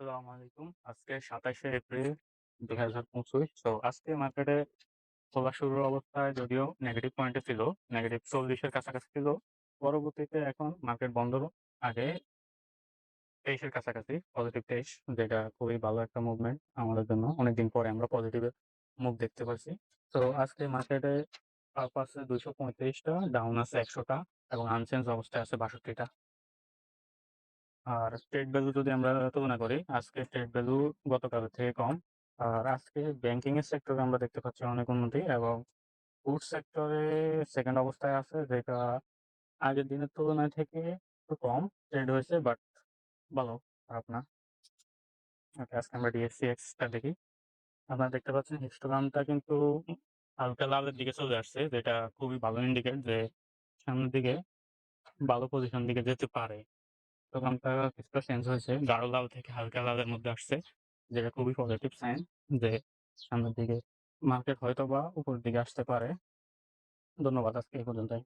আসসালামু আলাইকুম। আজকে ২৭শে এপ্রিল ২০২৫। তো আজকে মার্কেটে খোলা শুরুর অবস্থায় যদিও নেগেটিভ পয়েন্টে ছিল, নেগেটিভ ৪০ এর কাছাকাছি ছিল। পরবর্তীতে এখন মার্কেট বন্ধর আগে ২৩ এর কাছাকাছি পজিটিভ ২৩ যেটা খুবই ভালো একটা মুভমেন্ট আমাদের জন্য। অনেকদিন পরে আমরা পজিটিভ এর মুভ দেখতে পাচ্ছি। তো আজকে মার্কেটে আপ আছে ২৩৫ টা, ডাউন আছে একশোটা এবং আনচেঞ্জ অবস্থায় আছে ৬২ টা। আর স্টেট ভ্যালু যদি আমরা তুলনা করি, আজকে স্টেট ভ্যালু গতকালের থেকে কম। আর আজকে ব্যাংকিং এর সেক্টরে আমরা দেখতে পাচ্ছি অনেক উন্নতি এবং ফুড সেক্টরে সেকেন্ড অবস্থায় আছে যেটা আগের দিনের তুলনায় থেকে একটু কম ট্রেড হয়েছে বাট ভালো, খারাপ না। ওকে, আজকে আমরা ডিএসসিএক্স টা দেখি। আপনারা দেখতে পাচ্ছেন হিস্টোগ্রামটা কিন্তু হালকা লালের দিকে চলে আসছে যেটা খুবই ভালো ইন্ডিকেট যে সামনের দিকে ভালো পজিশন দিকে যেতে পারে। হিস্টোগ্রামটা কিছুটা চেঞ্জ হয়েছে। গাঢ় লাল থেকে হালকা লালের মধ্যে আসছে। যেটা খুবই পজিটিভ সাইন যে সামনের দিকে মার্কেট হয়তোবা উপরের দিকে আসতে পারে। ধন্যবাদ আজকে এই পর্যন্তই।